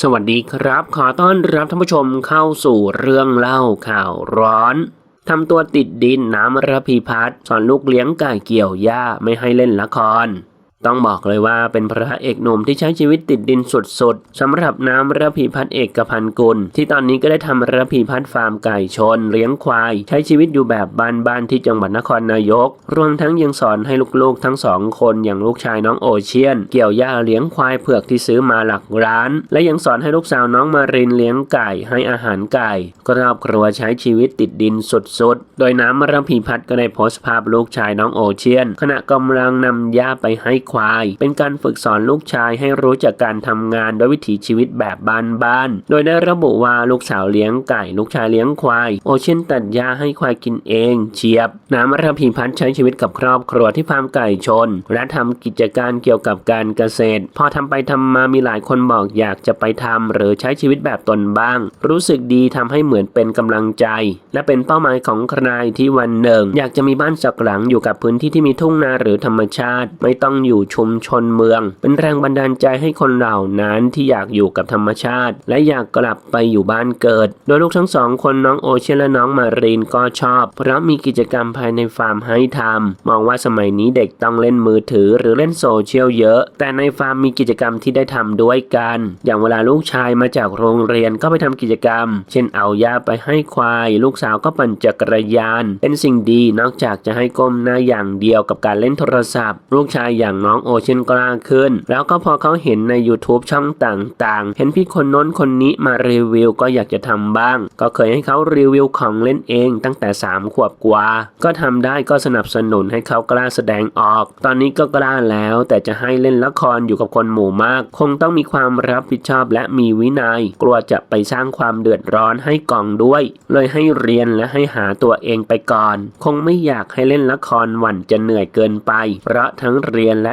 สวัสดีครับ ขอต้อนรับท่านผู้ชมเข้าสู่เรื่องเล่าข่าวร้อนทำตัวติดดินน้ำระพีพัฒสอนลูกเลี้ยงไก่เกี่ยวหญ้าไม่ให้เล่นละคร ต้องบอกเลยว่าเป็นพระเอกหนุ่มที่ใช้ชีวิตติดดินสุดๆสำหรับน้ำระพีพัฒน์เอกพันกุล ที่ตอนนี้ก็ได้ทำระพีพัฒน์ฟาร์มไก่ชน เลี้ยงควาย ใช้ชีวิตอยู่แบบบ้านๆที่จังหวัดนครนายก รวมทั้งยังสอนให้ลูกๆ ทั้งสองคนอย่างลูกชายน้องโอเชียน เกี่ยวหญ้าเลี้ยงควายเผือกที่ซื้อมาหลักร้าน และยังสอนให้ลูกสาวน้องมารินเลี้ยงไก่ให้อาหารไก่ครอบครัวใช้ชีวิตติดดินสุดๆ โดยน้ำระพีพัฒน์ก็ได้โพสต์ภาพลูกชายน้องโอเชียน ขณะกำลังนำหญ้าไปให้ควาย เป็นการฝึกสอนลูกชายให้รู้จักการทำงานโดยวิถีชีวิตแบบบ้านๆ โดยได้ระบุว่าลูกสาวเลี้ยงไก่ ลูกชายเลี้ยงควาย โอเชียนตัดหญ้าให้ควายกินเองเชียบ น้ำระพีพัฒน์ใช้ชีวิตกับครอบครัวที่ฟาร์มไก่ชน และทำกิจการเกี่ยวกับการเกษตร พอทำไปทำมามีหลายคนบอกอยากจะไปทำหรือใช้ชีวิตแบบตนบ้าง รู้สึกดีทำให้เหมือนเป็นกำลังใจ และเป็นเป้าหมายของใครที่วันหนึ่ง อยากจะมีบ้านสักหลังอยู่กับพื้นที่ที่มีทุ่งนาหรือธรรมชาติ ไม่ต้องอยู่ชุมชนเมือง เป็นแรงบันดาลใจให้คนเหล่านั้นที่อยากอยู่กับธรรมชาติ และอยากกลับไปอยู่บ้านเกิด โดยลูกทั้งสองคนน้องโอเชียนและน้องมารีนก็ชอบ เพราะมีกิจกรรมภายในฟาร์มให้ทำมองว่าสมัยนี้เด็กต้องเล่นมือถือหรือเล่นโซเชียลเยอะ แต่ในฟาร์มมีกิจกรรมที่ได้ทำด้วยกัน อย่างเวลาลูกชายมาจากโรงเรียนก็ไปทำกิจกรรม เช่นเอาหญ้าไปให้ควาย ลูกสาวก็ปั่นจักรยาน เป็นสิ่งดีนอกจากจะให้ก้มหน้าอย่างเดียวกับการเล่นโทรศัพท์ ลูกชายอย่างน้อองโอเชียนกล้าขึ้น แล้วก็พอเขาเห็นใน YouTube ช่องต่างๆ เห็นพี่คนน้นคนนี้มารีวิวก็อยากจะทำบ้าง ก็เคยให้เขารีวิวของเล่นเองตั้งแต่ 3 ขวบกว่า ก็ทำได้ก็สนับสนุนให้เขากล้าแสดงออก ตอนนี้ก็กล้าแล้ว แต่จะให้เล่นละครอยู่กับคนหมู่มาก คงต้องมีความรับผิดชอบและมีวินัย กลัวจะไปสร้างความเดือดร้อนให้กองด้วย เลยให้เรียนและให้หาตัวเองไปก่อน คงไม่อยากให้เล่นละครหวั่นจะเหนื่อยเกินไป เพราะทั้งเรียนและ